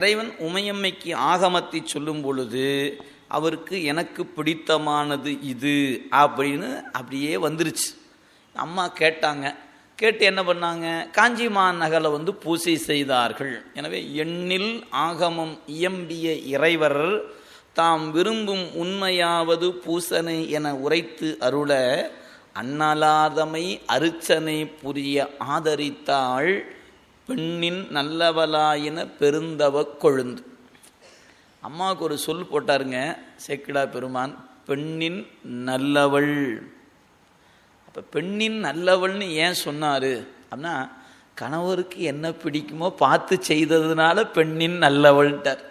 இறைவன் உமையம்மைக்கு ஆகமத்தை சொல்லும் பொழுது அவருக்கு எனக்கு பிடித்தமானது இது அப்படின்னு அப்படியே வந்துருச்சு. அம்மா கேட்டாங்க. கேட்டு என்ன பண்ணாங்க? காஞ்சிமான் நகரை வந்து பூசை செய்தார்கள். எனவே எண்ணில் ஆகமம் இயம்பிய இறைவர் தாம் விரும்பும் உண்மையாவது பூசனை என உரைத்து அருள அன்னலாதமை அருச்சனை புரிய ஆதரித்தாள். பெண்ணின் நல்லவளாயின பெருந்தவ கொழுந்து. அம்மாவுக்கு ஒரு சொல் போட்டாருங்க சேக்கிடா பெருமான் பெண்ணின் நல்லவள். அப்போ பெண்ணின் நல்லவள்னு ஏன் சொன்னார்? அப்படின்னா கணவருக்கு என்ன பிடிக்குமோ பார்த்து செய்ததுனால பெண்ணின் நல்லவள்ன்ட்டார்.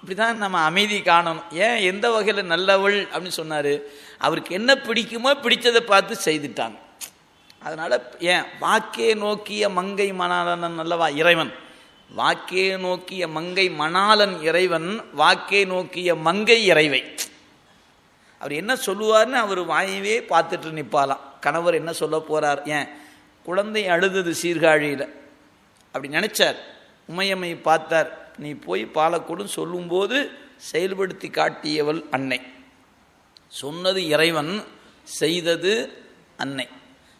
இப்படிதான் நம்ம அமைதி காணணும். ஏன் எந்த வகையில் நல்லவள் அப்படின்னு சொன்னார்? அவருக்கு என்ன பிடிக்குமோ பிடிச்சதை பார்த்து செய்துட்டாங்க. அதனால் ஏன்? வாக்கே நோக்கிய மங்கை மணாலன் அல்லவா இறைவன்? வாக்கே நோக்கிய மங்கை மணாலன் இறைவன் வாக்கே நோக்கிய மங்கை இறைவை. அவர் என்ன சொல்லுவார்னு அவர் வாயவே பார்த்துட்டு நிற்பாலாம் கணவர் என்ன சொல்ல போகிறார் ஏன்? குழந்தை அழுதது சீர்காழியில். அப்படி நினச்சார். உமையம்மை பார்த்தார் நீ போய் பாலக்கூடும் சொல்லும்போது செயல்படுத்தி காட்டியவள் அன்னை. சொன்னது இறைவன் செய்தது அன்னை.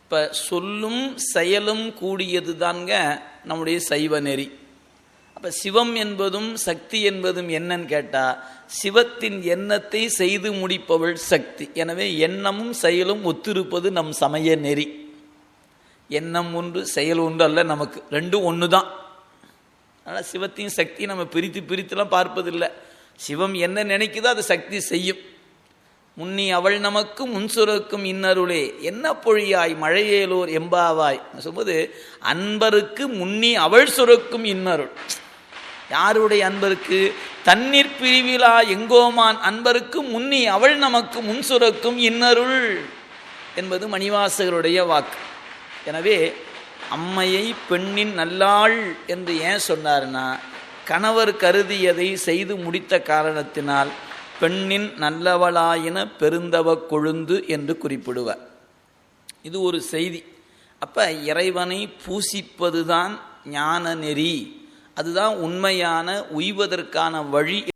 இப்போ சொல்லும் செயலும் கூடியது தாங்க நம்முடைய சைவ நெறி. அப்போ சிவம் என்பதும் சக்தி என்பதும் என்னன்னு கேட்டால் சிவத்தின் எண்ணத்தை செய்து முடிப்பவள் சக்தி. எனவே எண்ணமும் செயலும் ஒத்திருப்பது நம் சமய நெறி. எண்ணம் ஒன்று செயல் ஒன்று அல்ல நமக்கு. ரெண்டும் ஒன்று தான் ஆனால் சிவத்தையும் சக்தியும் நம்ம பிரித்து பிரித்துலாம் பார்ப்பதில்லை. சிவம் என்ன நினைக்குதோ அது சக்தி செய்யும். முன்னி அவள் நமக்கு முன்சுரக்கும் இன்னருளே. என்ன பொழியாய் மழையேலோர் எம்பாவாய்? சொல்லும்போது அன்பருக்கு முன்னி அவள் சுரக்கும் இன்னருள். யாருடைய அன்பருக்கு? தண்ணீர் பிரிவிழா எங்கோமான் அன்பருக்கு முன்னி அவள் நமக்கு முன்சுரக்கும் இன்னருள் என்பது மணிவாசகருடைய வாக்கு. எனவே அம்மையை பெண்ணின் நல்லாள் என்று ஏன் சொன்னார்னா கணவர் கருதியதை செய்து முடித்த காரணத்தினால் பெண்ணின் நல்லவளாயின பெருந்தவ கொழுந்து என்று குறிப்பிடுவார். இது ஒரு செய்தி. அப்போ இறைவனை பூசிப்பதுதான் ஞான நெறி. அதுதான் உண்மையான உய்வதற்கான வழி